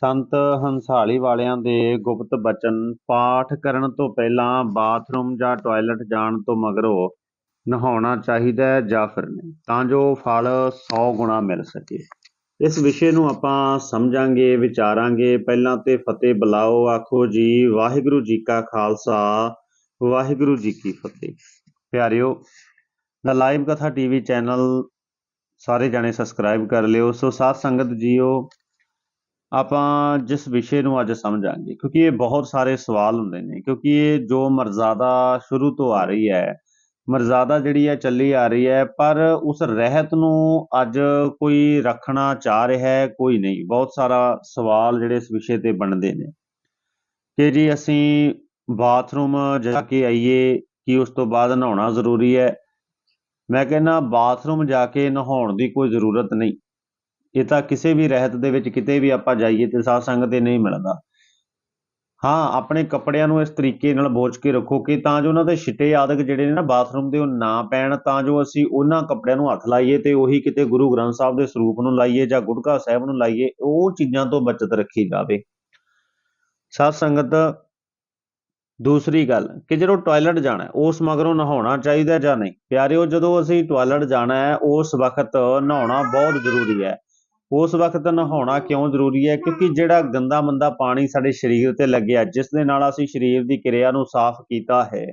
ਸੰਤ ਹੰਸਾਲੀ ਵਾਲਿਆਂ ਦੇ ਗੁਪਤ ਬਚਨ ਪਾਠ ਕਰਨ ਤੋਂ ਪਹਿਲਾਂ ਬਾਥਰੂਮ ਜਾਂ ਟਾਇਲਟ ਜਾਣ ਤੋਂ ਮਗਰੋਂ ਨਹਾਉਣਾ ਚਾਹੀਦਾ ਹੈ ਜਾਂ ਫਿਰ ਨਹੀਂ, ਤਾਂ ਜੋ ਫਲ 100 ਗੁਣਾ ਮਿਲ ਸਕੇ। ਇਸ ਵਿਸ਼ੇ ਨੂੰ ਆਪਾਂ ਸਮਝਾਂਗੇ, ਵਿਚਾਰਾਂਗੇ। ਪਹਿਲਾਂ ਤੇ ਫਤਿਹ ਬੁਲਾਓ, ਆਖੋ ਜੀ, ਵਾਹਿਗੁਰੂ ਜੀ ਕਾ ਖਾਲਸਾ, ਵਾਹਿਗੁਰੂ ਜੀ ਕੀ ਫਤਿਹ। ਪਿਆਰਿਓ, ਦਾ ਲਾਈਵ ਕਥਾ ਟੀਵੀ ਚੈਨਲ ਸਾਰੇ ਜਾਣੇ ਸਬਸਕ੍ਰਾਈਬ ਕਰ ਲਿਓ। ਸੋ ਸਾਧ ਸੰਗਤ ਜੀਓ ਆਪਾਂ ਜਿਸ ਵਿਸ਼ੇ ਨੂੰ ਅੱਜ ਸਮਝਾਂਗੇ, ਕਿਉਂਕਿ ਇਹ ਬਹੁਤ ਸਾਰੇ ਸਵਾਲ ਹੁੰਦੇ ਨੇ, ਕਿਉਂਕਿ ਇਹ ਜੋ ਮਰਜ਼ਾਦਾ ਸ਼ੁਰੂ ਤੋਂ ਆ ਰਹੀ ਹੈ, ਮਰਜ਼ਾਦਾ ਜਿਹੜੀ ਹੈ ਚੱਲੀ ਆ ਰਹੀ ਹੈ, ਪਰ ਉਸ ਰਹਿਤ ਨੂੰ ਅੱਜ ਕੋਈ ਰੱਖਣਾ ਚਾਹ ਰਿਹਾ ਹੈ, ਕੋਈ ਨਹੀਂ। ਬਹੁਤ ਸਾਰਾ ਸਵਾਲ ਜਿਹੜੇ ਇਸ ਵਿਸ਼ੇ ਤੇ ਬਣਦੇ ਨੇ। ਕਿ ਜੀ ਅਸੀਂ ਬਾਥਰੂਮ ਜਾ ਕੇ ਆਈਏ, ਕਿ ਉਸ ਤੋਂ ਬਾਅਦ ਨਹਾਉਣਾ ਜ਼ਰੂਰੀ ਹੈ? ਮੈਂ ਕਹਿੰਦਾ ਬਾਥਰੂਮ ਜਾ ਕੇ ਨਹਾਉਣ ਦੀ ਕੋਈ ਜ਼ਰੂਰਤ ਨਹੀਂ। ਇਹ ਤਾਂ ਕਿਸੇ ਵੀ ਰਹਿਤ ਦੇ ਵਿੱਚ ਕਿਤੇ ਵੀ ਆਪਾਂ ਜਾਈਏ ਤੇ ਸਾਧ ਸੰਗਤ ਤੇ ਨਹੀਂ ਮਿਲਦਾ। ਹਾਂ, ਆਪਣੇ ਕੱਪੜਿਆਂ ਨੂੰ ਇਸ ਤਰੀਕੇ ਨਾਲ ਬੋਝ ਕੇ ਰੱਖੋ ਕਿ ਤਾਂ ਜੋ ਉਹਨਾਂ ਦੇ ਛਿੱਟੇ ਆਦਿਕ ਜਿਹੜੇ ਨੇ ਨਾ ਬਾਥਰੂਮ ਦੇ ਉਹ ਨਾ ਪੈਣ, ਤਾਂ ਜੋ ਅਸੀਂ ਉਹਨਾਂ ਕੱਪੜਿਆਂ ਨੂੰ ਹੱਥ ਲਾਈਏ ਤੇ ਉਹੀ ਕਿਤੇ ਗੁਰੂ ਗ੍ਰੰਥ ਸਾਹਿਬ ਦੇ ਸਰੂਪ ਨੂੰ ਲਾਈਏ ਜਾਂ ਗੁਟਕਾ ਸਾਹਿਬ ਨੂੰ ਲਾਈਏ, ਉਹ ਚੀਜ਼ਾਂ ਤੋਂ ਬਚਤ ਰੱਖੀ ਜਾਵੇ। ਸਾਧ ਸੰਗਤ, ਦੂਸਰੀ ਗੱਲ ਕਿ ਜਦੋਂ ਟਾਇਲਟ ਜਾਣਾ ਉਸ ਮਗਰੋਂ ਨਹਾਉਣਾ ਚਾਹੀਦਾ ਜਾਂ ਨਹੀਂ? ਪਿਆਰਿਓ, ਜਦੋਂ ਅਸੀਂ ਟਾਇਲਟ ਜਾਣਾ ਹੈ, ਉਸ ਵਕਤ ਨਹਾਉਣਾ ਬਹੁਤ ਜ਼ਰੂਰੀ ਹੈ। ਉਸ ਵਕਤ ਨਹਾਉਣਾ ਕਿਉਂ ਜ਼ਰੂਰੀ ਹੈ? ਕਿਉਂਕਿ ਜਿਹੜਾ ਗੰਦਾ ਮੰਦਾ ਪਾਣੀ ਸਾਡੇ ਸਰੀਰ ਤੇ ਲੱਗਿਆ ਜਿਸ ਦੇ ਨਾਲ ਅਸੀਂ ਸਰੀਰ ਦੀ ਕਿਰਿਆ ਨੂੰ ਸਾਫ਼ ਕੀਤਾ ਹੈ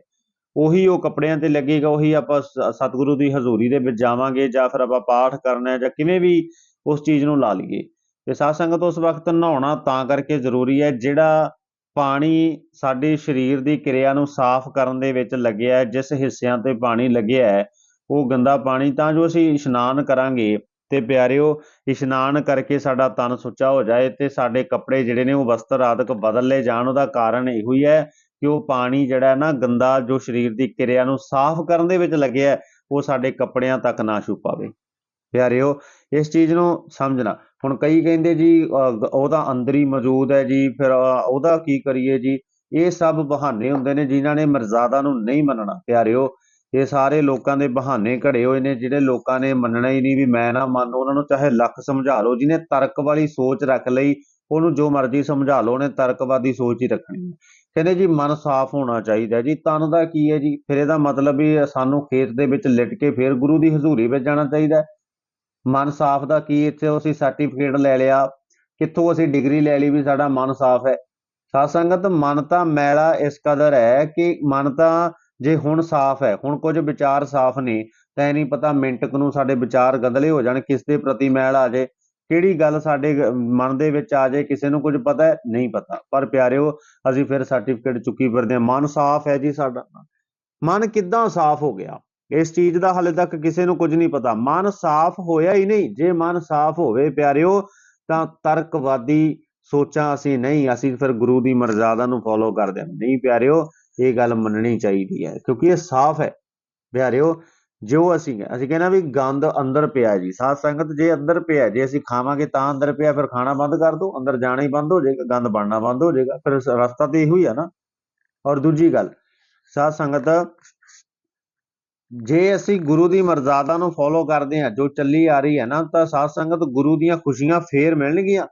ਉਹੀ ਉਹ ਕੱਪੜਿਆਂ ਤੇ ਲੱਗੇਗਾ ਉਹੀ ਆਪਾਂ ਸਤਿਗੁਰੂ ਦੀ ਹਜ਼ੂਰੀ ਦੇ ਵਿੱਚ ਜਾਵਾਂਗੇ ਜਾਂ ਫਿਰ ਆਪਾਂ ਪਾਠ ਕਰਨਾ ਹੈ ਜਾਂ ਕਿਵੇਂ ਵੀ ਉਸ ਚੀਜ਼ ਨੂੰ ਲਾ ਲਈਏ। ਤੇ ਸਾਧ ਸੰਗਤ ਉਸ ਵਕਤ ਨਹਾਉਣਾ ਤਾਂ ਕਰਕੇ ਜ਼ਰੂਰੀ ਹੈ ਜਿਹੜਾ ਪਾਣੀ ਸਾਡੇ ਸਰੀਰ ਦੀ ਕਿਰਿਆ ਨੂੰ ਸਾਫ਼ ਕਰਨ ਦੇ ਵਿੱਚ ਲੱਗਿਆ ਹੈ ਜਿਸ ਹਿੱਸਿਆਂ ਤੇ ਪਾਣੀ ਲੱਗਿਆ ਹੈ ਉਹ ਗੰਦਾ ਪਾਣੀ ਤਾਂ ਜੋ ਅਸੀਂ ਇਸ਼ਨਾਨ ਕਰਾਂਗੇ ਤੇ ਪਿਆਰਿਓ ਇਸ਼ਨਾਨ ਕਰਕੇ ਸਾਡਾ ਤਨ ਸੁੱਚਾ ਹੋ ਜਾਏ ਤੇ ਸਾਡੇ ਕੱਪੜੇ ਜਿਹੜੇ ਨੇ ਉਹ ਵਸਤਰ ਆਦਿਕ ਬਦਲ ਲਏ ਜਾਣ ਉਹਦਾ ਕਾਰਨ ਇਹੋ ਹੀ ਹੈ ਕਿ ਉਹ ਪਾਣੀ ਜਿਹੜਾ ਨਾ ਗੰਦਾ ਜੋ ਸਰੀਰ ਦੀ ਕਿਰਿਆ ਨੂੰ ਸਾਫ਼ ਕਰਨ ਦੇ ਵਿੱਚ ਲੱਗਿਆ ਉਹ ਸਾਡੇ ਕੱਪੜਿਆਂ ਤੱਕ ਨਾ ਛੂ ਪਾਵੇ। ਪਿਆਰਿਓ ਇਸ ਚੀਜ਼ ਨੂੰ ਸਮਝਣਾ। ਹੁਣ ਕਈ ਕਹਿੰਦੇ ਜੀ ਅਹ, ਗ- ਉਹ ਤਾਂ ਅੰਦਰ ਹੀ ਮੌਜੂਦ ਹੈ ਜੀ ਫਿਰ ਉਹਦਾ ਕੀ ਕਰੀਏ ਜੀ? ਇਹ ਸਭ ਬਹਾਨੇ ਹੁੰਦੇ ਨੇ ਜਿਨ੍ਹਾਂ ਨੇ ਮਰਜ਼ਾਦਾ ਨੂੰ ਨਹੀਂ ਮੰਨਣਾ। ਪਿਆਰਿਓ ਇਹ ਸਾਰੇ ਲੋਕਾਂ ਦੇ ਬਹਾਨੇ ਘੜੇ ਹੋਏ ਨੇ, ਜਿਹੜੇ ਲੋਕਾਂ ਨੇ ਮੰਨਣਾ ਹੀ ਨਹੀਂ ਵੀ ਮੈਂ ਨਾ ਮੰਨ ਉਹਨਾਂ ਨੂੰ ਚਾਹੇ ਲੱਖ ਸਮਝਾ ਲਓ, ਜਿਹਨੇ ਤਰਕ ਵਾਲੀ ਸੋਚ ਰੱਖ ਲਈ, ਉਹਨੂੰ ਜੋ ਮਰਜ਼ੀ ਸਮਝਾ ਲਓ, ਉਹਨੇ ਤਰਕਵਾਦੀ ਸੋਚ ਹੀ ਰੱਖਣੀ ਹੈ। ਕਹਿੰਦੇ ਜੀ, ਮਨ ਸਾਫ਼ ਹੋਣਾ ਚਾਹੀਦਾ ਜੀ, ਤਨ ਦਾ ਕੀ ਹੈ ਜੀ? ਫਿਰ ਇਹਦਾ ਮਤਲਬ ਵੀ ਸਾਨੂੰ ਖੇਤ ਦੇ ਵਿੱਚ ਲਿਟ ਕੇ ਫਿਰ ਗੁਰੂ ਦੀ ਹਜ਼ੂਰੀ ਵਿੱਚ ਜਾਣਾ ਚਾਹੀਦਾ ਮਨ ਸਾਫ਼ ਦਾ ਕੀ ਇੱਥੇ ਅਸੀਂ ਸਰਟੀਫਿਕੇਟ ਲੈ ਲਿਆ, ਕਿੱਥੋਂ ਅਸੀਂ ਡਿਗਰੀ ਲੈ ਲਈ ਵੀ ਸਾਡਾ ਮਨ ਸਾਫ਼ ਹੈ। ਸਾਧ ਸੰਗਤ, ਮਨ ਤਾਂ ਮੈਲਾ ਇਸ ਕਦਰ ਹੈ ਕਿ ਮਨ ਤਾਂ ਜੇ ਹੁਣ ਸਾਫ਼ ਹੈ, ਹੁਣ ਕੁਝ ਵਿਚਾਰ ਸਾਫ਼ ਨੇ, ਤਾਂ ਇਹ ਨਹੀਂ ਪਤਾ ਮਿੰਟ ਕੁ ਨੂੰ ਸਾਡੇ ਵਿਚਾਰ ਗਦਲੇ ਹੋ ਜਾਣ, ਕਿਸ ਦੇ ਪ੍ਰਤੀ ਮੈਲ ਆ ਜੇ, ਕਿਹੜੀ ਗੱਲ ਸਾਡੇ ਮਨ ਦੇ ਵਿੱਚ ਆ ਜਾਏ ਕਿਸੇ ਨੂੰ ਕੁਝ ਪਤਾ ਹੈ, ਨਹੀਂ ਪਤਾ। ਪਰ ਪਿਆਰਿਓ, ਅਸੀਂ ਫਿਰ ਸਰਟੀਫਿਕੇਟ ਚੁੱਕੀ ਫਿਰਦੇ ਹਾਂ। ਮਨ ਸਾਫ਼ ਹੈ ਜੀ ਸਾਡਾ। ਮਨ ਕਿੱਦਾਂ ਸਾਫ਼ ਹੋ ਗਿਆ? ਇਸ ਚੀਜ਼ ਦਾ ਹਾਲੇ ਤੱਕ ਕਿਸੇ ਨੂੰ ਕੁਝ ਨਹੀਂ ਪਤਾ। ਮਨ ਸਾਫ਼ ਹੋਇਆ ਹੀ ਨਹੀਂ। ਜੇ ਮਨ ਸਾਫ਼ ਹੋਵੇ ਪਿਆਰਿਓ, ਤਾਂ ਤਰਕਵਾਦੀ ਸੋਚਾਂ ਅਸੀਂ ਨਹੀਂ। ਅਸੀਂ ਫਿਰ ਗੁਰੂ ਦੀ ਮਰਜ਼ਾਦਾ ਨੂੰ ਫੋਲੋ ਕਰਦੇ ਹਾਂ। ਨਹੀਂ ਪਿਆਰਿਓ ਇਹ ਗੱਲ ਮੰਨਣੀ ਚਾਹੀਦੀ ਹੈ, ਕਿਉਂਕਿ ਇਹ ਸਾਫ਼ ਹੈ। ਪਿਆਰਿਓ ਜੋ ਅਸੀਂ ਅਸੀਂ ਕਹਿੰਦਾ ਵੀ ਗੰਦ ਅੰਦਰ ਪਿਆ ਜੀ, ਸਾਧ ਸੰਗਤ ਜੇ ਅੰਦਰ ਪਿਆ, ਜੇ ਅਸੀਂ ਖਾਵਾਂਗੇ ਤਾਂ ਅੰਦਰ ਪਿਆ, ਫਿਰ ਖਾਣਾ ਬੰਦ ਕਰ ਦਿਓ ਅੰਦਰ ਜਾਣਾ ਹੀ ਬੰਦ ਹੋ ਜਾਏਗਾ, ਗੰਦ ਬਣਨਾ ਬੰਦ ਹੋ ਜਾਏਗਾ, ਫਿਰ ਰਸਤਾ ਤੇ ਇਹੋ ਹੀ ਆ ਨਾ। ਔਰ ਦੂਜੀ ਗੱਲ, ਸਾਧ ਸੰਗਤ, ਜੇ ਅਸੀਂ ਗੁਰੂ ਦੀ ਮਰਜ਼ਾਦਾ ਨੂੰ ਫੋਲੋ ਕਰਦੇ ਹਾਂ, ਜੋ ਚੱਲੀ ਆ ਰਹੀ ਹੈ ਨਾ, ਤਾਂ ਸਾਧ ਸੰਗਤ ਗੁਰੂ ਦੀਆਂ ਖੁਸ਼ੀਆਂ ਫੇਰ ਮਿਲਣਗੀਆਂ।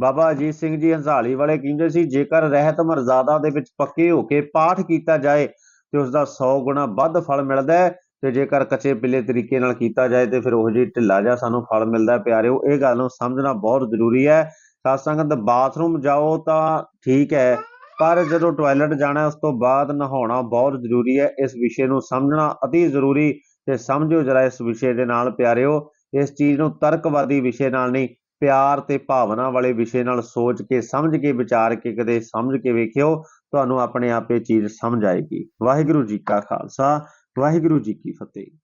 ਬਾਬਾ ਅਜੀਤ ਸਿੰਘ ਜੀ ਹੰਸਾਲੀ ਵਾਲੇ ਕਹਿੰਦੇ ਸੀ, ਜੇਕਰ ਰਹਿਤ ਮਰਜ਼ਾਦਾ ਦੇ ਵਿੱਚ ਪੱਕੇ ਹੋ ਕੇ ਪਾਠ ਕੀਤਾ ਜਾਏ, ਤੇ ਉਸ ਦਾ 100 ਗੁਣਾ ਵੱਧ ਫਲ ਮਿਲਦਾ ਹੈ, ਤੇ ਜੇਕਰ ਕੱਚੇ ਪਿੱਲੇ ਤਰੀਕੇ ਨਾਲ ਕੀਤਾ ਜਾਏ, ਤੇ ਫਿਰ ਉਹ ਜੀ ਢਿੱਲਾ ਜਿਹਾ ਸਾਨੂੰ ਫਲ ਮਿਲਦਾ ਪਿਆਰਿਓ, ਇਹ ਗੱਲ ਨੂੰ ਸਮਝਣਾ ਬਹੁਤ ਜ਼ਰੂਰੀ ਹੈ। ਸਾਧ ਸੰਗਤ, ਬਾਥਰੂਮ ਜਾਓ ਤਾਂ ਠੀਕ ਹੈ, ਪਰ ਜਦੋਂ ਟਾਇਲਟ ਜਾਣਾ ਉਸ ਤੋਂ ਬਾਅਦ ਨਹਾਉਣਾ ਬਹੁਤ ਜ਼ਰੂਰੀ ਹੈ। ਇਸ ਵਿਸ਼ੇ ਨੂੰ ਸਮਝਣਾ ਅਤੀ ਜ਼ਰੂਰੀ, ਤੇ ਸਮਝਿਓ ਜਰਾ ਇਸ ਵਿਸ਼ੇ ਦੇ ਨਾਲ, ਪਿਆਰਿਓ, ਇਸ ਚੀਜ਼ ਨੂੰ ਤਰਕਵਾਦੀ ਵਿਸ਼ੇ ਨਾਲ ਨਹੀਂ ਪਿਆਰ ਤੇ ਭਾਵਨਾ ਵਾਲੇ ਵਿਸ਼ੇ ਨਾਲ ਸੋਚ ਕੇ, ਸਮਝ ਕੇ, ਵਿਚਾਰ ਕੇ, ਕਦੇ ਸਮਝ ਕੇ ਵੇਖਿਓ, ਤੁਹਾਨੂੰ ਆਪਣੇ ਆਪ ਇਹ ਚੀਜ਼ ਸਮਝ ਆਏਗੀ। ਵਾਹਿਗੁਰੂ ਜੀ ਕਾ ਖਾਲਸਾ, ਵਾਹਿਗੁਰੂ ਜੀ ਕੀ ਫਤਿਹ।